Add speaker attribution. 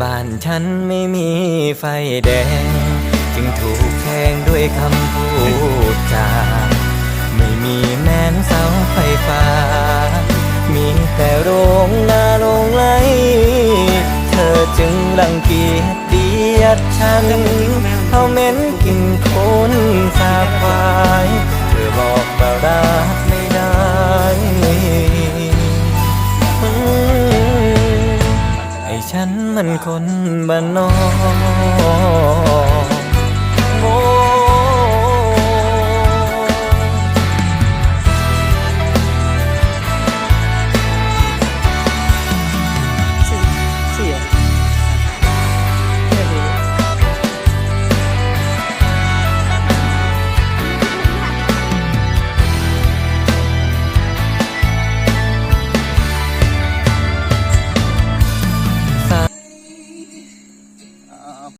Speaker 1: บ้านฉันไม่มีไฟแดง จึงถูกแทงด้วยคำพูดจาไม่มีแม้นเสาไฟฟ้า มีแต่โรงนาโรงไหลเธอจึงรังเกียจเดียดฉันเอาเหม็นกินคนสาบควา ฉันมันคนบ้านนอก